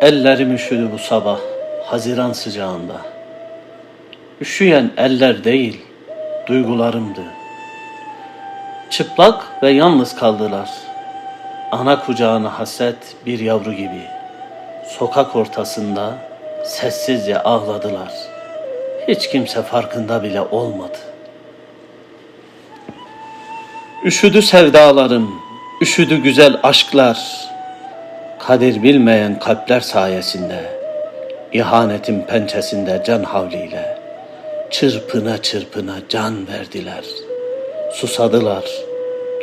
Ellerim üşüdü bu sabah, Haziran sıcağında. Üşüyen eller değil, duygularımdı. Çıplak ve yalnız kaldılar. Ana kucağına hasret bir yavru gibi. Sokak ortasında sessizce ağladılar. Hiç kimse farkında bile olmadı. Üşüdü sevdalarım, üşüdü güzel aşklar. Kadir bilmeyen kalpler sayesinde, ihanetin pençesinde can havliyle, çırpına çırpına can verdiler. Susadılar,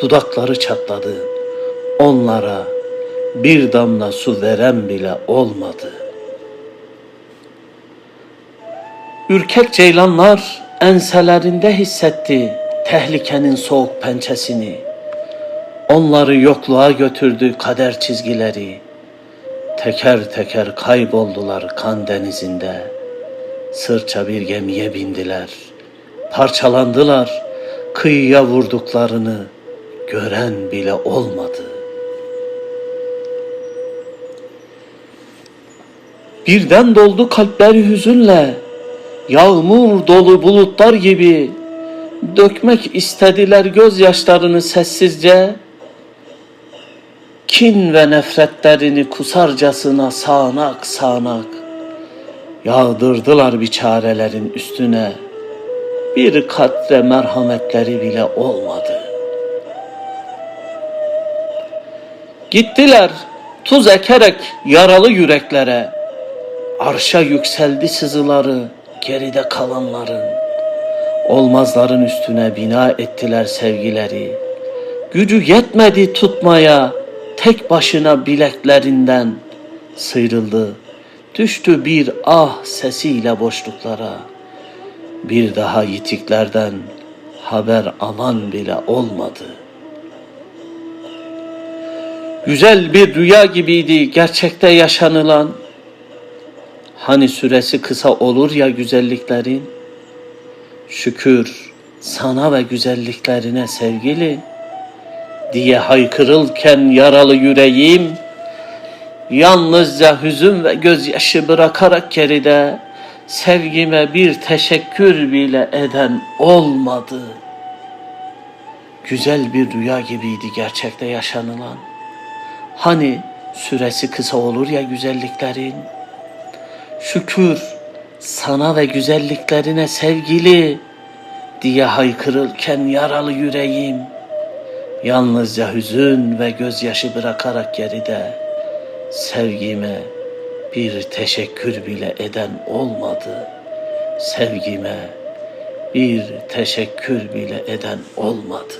dudakları çatladı. Onlara bir damla su veren bile olmadı. Ürkek ceylanlar enselerinde hissetti tehlikenin soğuk pençesini. Onları yokluğa götürdü kader çizgileri. Teker teker kayboldular kan denizinde. Sırça bir gemiye bindiler. Parçalandılar. Kıyıya vurduklarını gören bile olmadı. Birden doldu kalpleri hüzünle. Yağmur dolu bulutlar gibi dökmek istediler gözyaşlarını sessizce. Kin ve nefretlerini kusarcasına sağanak sağanak yağdırdılar biçarelerin üstüne. Bir katre merhametleri bile olmadı. Gittiler tuz ekerek yaralı yüreklere. Arşa yükseldi sızıları geride kalanların. Olmazların üstüne bina ettiler sevgileri. Gücü yetmedi tutmaya tek başına bileklerinden sıyrıldı. Düştü bir ah sesiyle boşluklara. Bir daha yitiklerden haber aman bile olmadı. Güzel bir rüya gibiydi gerçekte yaşanılan. Hani süresi kısa olur ya güzelliklerin. Şükür sana ve güzelliklerine sevgili diye haykırırken yaralı yüreğim yalnızca hüzün ve gözyaşı bırakarak geride sevgime bir teşekkür bile eden olmadı. Güzel bir rüya gibiydi gerçekte yaşanılan. Hani süresi kısa olur ya güzelliklerin. Şükür sana ve güzelliklerine sevgili diye haykırırken yaralı yüreğim yalnızca hüzün ve gözyaşı bırakarak geride sevgime bir teşekkür bile eden olmadı. Sevgime bir teşekkür bile eden olmadı.